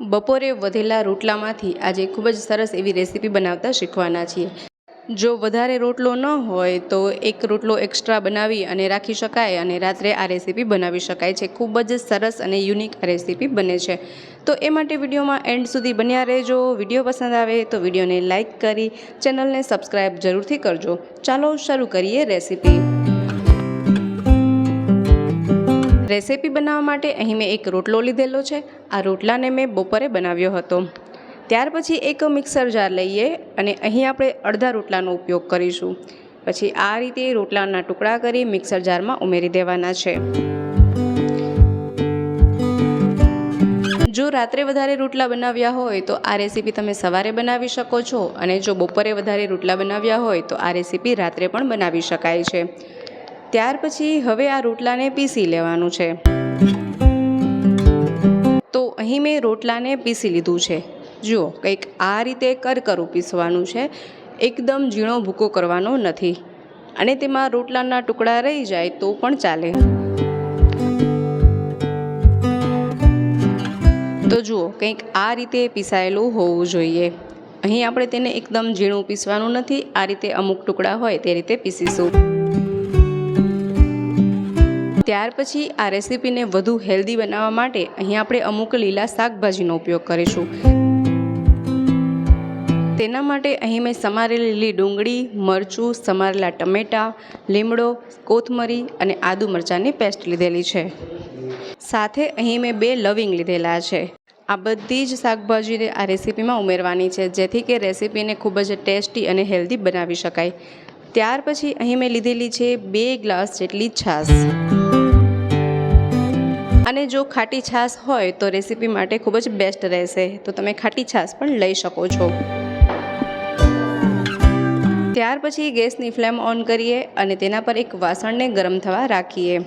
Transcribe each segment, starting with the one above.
બપોરે વધેલા રોટલામાંથી આજે ખૂબ જ સરસ એવી રેસીપી બનાવતા શીખવાના છીએ. જો વધારે રોટલો ન હોય તો એક રોટલો એક્સ્ટ્રા બનાવી અને રાખી શકાય અને રાત્રે આ રેસીપી બનાવી શકાય છે. ખૂબ જ સરસ અને યુનિક આ રેસીપી બને છે. તો એ માટે વિડીયોમાં એન્ડ સુધી બન્યા રહેજો. વીડિયો પસંદ આવે તો વિડીયોને લાઇક કરી, ચેનલને સબસ્ક્રાઈબ જરૂરથી કરજો. ચાલો શરૂ કરીએ રેસીપી. રેસીપી બનાવવા માટે અહીં મેં એક રોટલો લીધેલો છે. આ રોટલાને મેં બપોરે બનાવ્યો હતો. ત્યાર પછી એક મિક્સર જાર લઈએ અને અહીં આપણે અડધા રોટલાનો ઉપયોગ કરીશું. પછી આ રીતે રોટલાના ટુકડા કરી મિક્સર જારમાં ઉમેરી દેવાના છે. જો રાત્રે વધારે રોટલા બનાવ્યા હોય તો આ રેસીપી તમે સવારે બનાવી શકો છો અને જો બપોરે વધારે રોટલા બનાવ્યા હોય તો આ રેસીપી રાત્રે પણ બનાવી શકાય છે. ત્યાર પછી હવે આ રોટલાને પીસી લેવાનું છે. તો અહીં મેં રોટલાને પીસી લીધું છે. જુઓ, કંઈક આ રીતે કરકરું પીસવાનું છે. એકદમ ઝીણો ભૂકો કરવાનો નથી. અને તેમાં રોટલાના ટુકડા રહી જાય તો પણ ચાલે. તો જુઓ, કંઈક આ રીતે પીસાયેલું હોવું જોઈએ. અહીં આપણે તેને એકદમ ઝીણું પીસવાનું નથી. આ રીતે અમુક ટુકડા હોય તે રીતે પીસીશું. ત્યાર પછી આ રેસીપીને વધુ હેલ્ધી બનાવવા માટે અહીં આપણે અમુક લીલા શાકભાજીનો ઉપયોગ કરીશું. તેના માટે અહીં મેં સમારેલી લીલી ડુંગળી, મરચું, સમારેલા ટમેટાં, લીમડો, કોથમરી અને આદુ મરચાંની પેસ્ટ લીધેલી છે. સાથે અહીં મેં બે લવિંગ લીધેલા છે. આ બધી જ શાકભાજીને આ રેસીપીમાં ઉમેરવાની છે, જેથી કે રેસીપીને ખૂબ જ ટેસ્ટી અને હેલ્ધી બનાવી શકાય. ત્યાર પછી અહીં મેં લીધેલી છે બે ગ્લાસ જેટલી છાશ. અને જો ખાટી છાશ હોય તો રેસીપી માટે ખૂબ જ બેસ્ટ રહેશે. તો તમે ખાટી છાશ પણ લઈ શકો છો. ત્યાર પછી ગેસની ફ્લેમ ઓન કરીએ અને તેના પર એક વાસણને ગરમ થવા રાખીએ.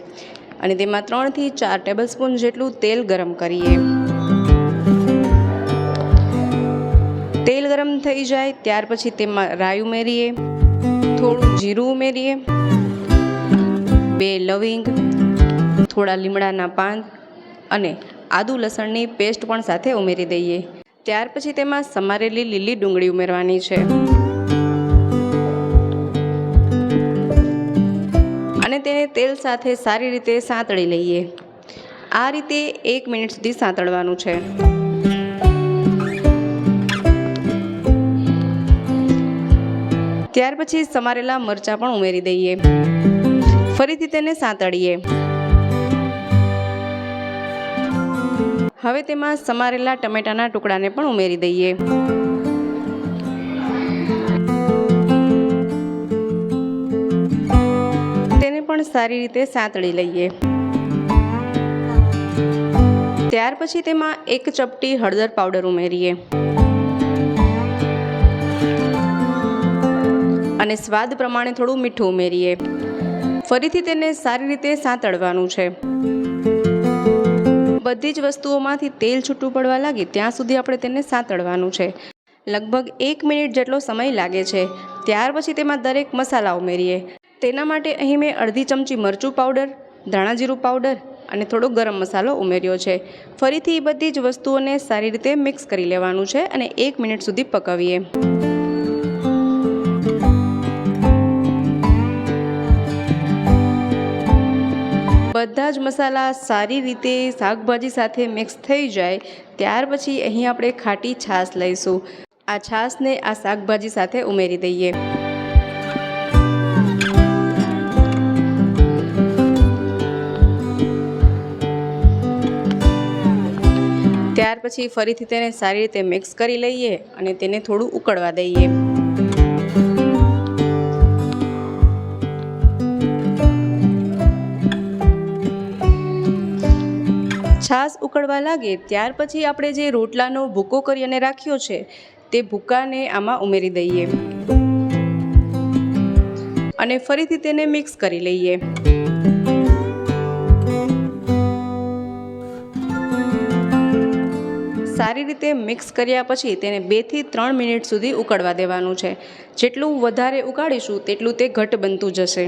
અને તેમાં ત્રણથી ચાર ટેબલ સ્પૂન જેટલું તેલ ગરમ કરીએ. તેલ ગરમ થઈ જાય, ત્યાર પછી તેમાં રાઈ ઉમેરીએ. થોડું જીરું ઉમેરીએ. બે લવિંગ. થોડા લીમડાના પાન અને આદુ લસણની પેસ્ટ પણ સાથે ઉમેરી દઈએ. ત્યાર પછી તેમાં સમારેલી લીલી ડુંગળી ઉમેરવાની છે. અને તેને તેલ સાથે સારી રીતે સાંતળી લઈએ. આ રીતે એક મિનિટ સુધી સાંતળવાનું છે. ત્યાર પછી સમારેલા મરચાં પણ ઉમેરી દઈએ. ફરીથી તેને સાંતળીએ. હવે તેમાં સમારેલા ટમેટાના ટુકડાને પણ ઉમેરી દઈએ. તેને પણ સારી રીતે સાંતળી લઈએ. ત્યાર પછી તેમાં એક ચપટી હળદર પાવડર ઉમેરીએ. અને સ્વાદ પ્રમાણે થોડું મીઠું ઉમેરીએ. ફરીથી તેને સારી રીતે સાંતળવાનું છે. બધી જ વસ્તુઓમાંથી તેલ છૂટું પડવા લાગે ત્યાં સુધી આપણે તેને સાંતળવાનું છે. લગભગ એક મિનિટ જેટલો સમય લાગે છે. ત્યાર પછી તેમાં દરેક મસાલા ઉમેરીએ. તેના માટે અહીં મેં અડધી ચમચી મરચું પાવડર, ધાણા જીરું પાવડર અને થોડો ગરમ મસાલો ઉમેર્યો છે. ફરીથી બધી જ વસ્તુઓને સારી રીતે મિક્સ કરી લેવાનું છે અને એક મિનિટ સુધી પકવીએ. બધા જ મસાલા સારી રીતે શાકભાજી સાથે મિક્સ થઈ જાય, ત્યાર પછી અહીં આપણે ખાટી છાશ લઈશું. આ છાશને આ શાકભાજી સાથે ઉમેરી દઈએ. ત્યાર પછી ફરીથી તેને સારી રીતે મિક્સ કરી લઈએ અને તેને થોડું ઉકળવા દઈએ. છાશ ઉકળવા લાગે, ત્યાર પછી આપણે જે રોટલાનો ભૂકો કરી અને રાખ્યો છે, તે ભૂકાને આમાં ઉમેરી દઈએ. અને ફરીથી તેને મિક્સ કરી લઈએ. સારી રીતે મિક્સ કર્યા પછી તેને બેથી ત્રણ મિનિટ સુધી ઉકળવા દેવાનું છે. જેટલું વધારે ઉકાળીશું, તેટલું તે ઘટ બનતું જશે.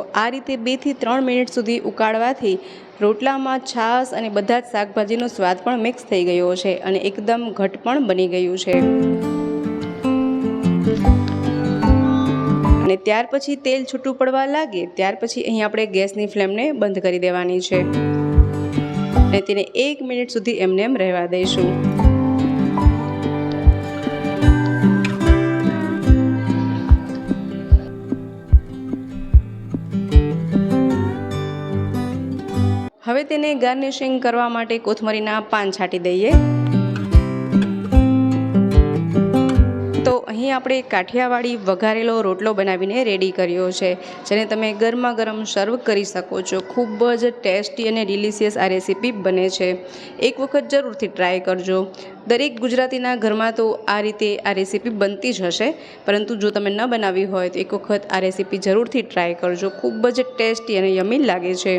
આ રીતે બેથી ત્રણ મિનિટ સુધી ઉકાળવાથી રોટલામાં છાશ અને બધા જ શાકભાજીનો સ્વાદ પણ મિક્સ થઈ ગયો છે અને એકદમ ઘટ પણ બની ગયું છે. અને ત્યાર પછી તેલ છૂટું પડવા લાગે, ત્યાર પછી અહીં આપણે ગેસની ફ્લેમને બંધ કરી દેવાની છે. અને તેને એક મિનિટ સુધી એમને એમ રહેવા દઈશું. હવે તેને ગાર્નિશિંગ કરવા માટે કોથમરીના પાન છાંટી દઈએ. તો અહીં આપણે કાઠિયાવાડી વઘારેલો રોટલો બનાવીને રેડી કર્યો છે, જેને તમે ગરમા ગરમ સર્વ કરી શકો છો. ખૂબ જ ટેસ્ટી અને ડિલિશિયસ આ રેસીપી બને છે. એક વખત જરૂરથી ટ્રાય કરજો. દરેક ગુજરાતીના ઘરમાં તો આ રીતે આ રેસીપી બનતી જ હશે, પરંતુ જો તમે ન બનાવી હોય તો એક વખત આ રેસીપી જરૂરથી ટ્રાય કરજો. ખૂબ જ ટેસ્ટી અને યમી લાગે છે.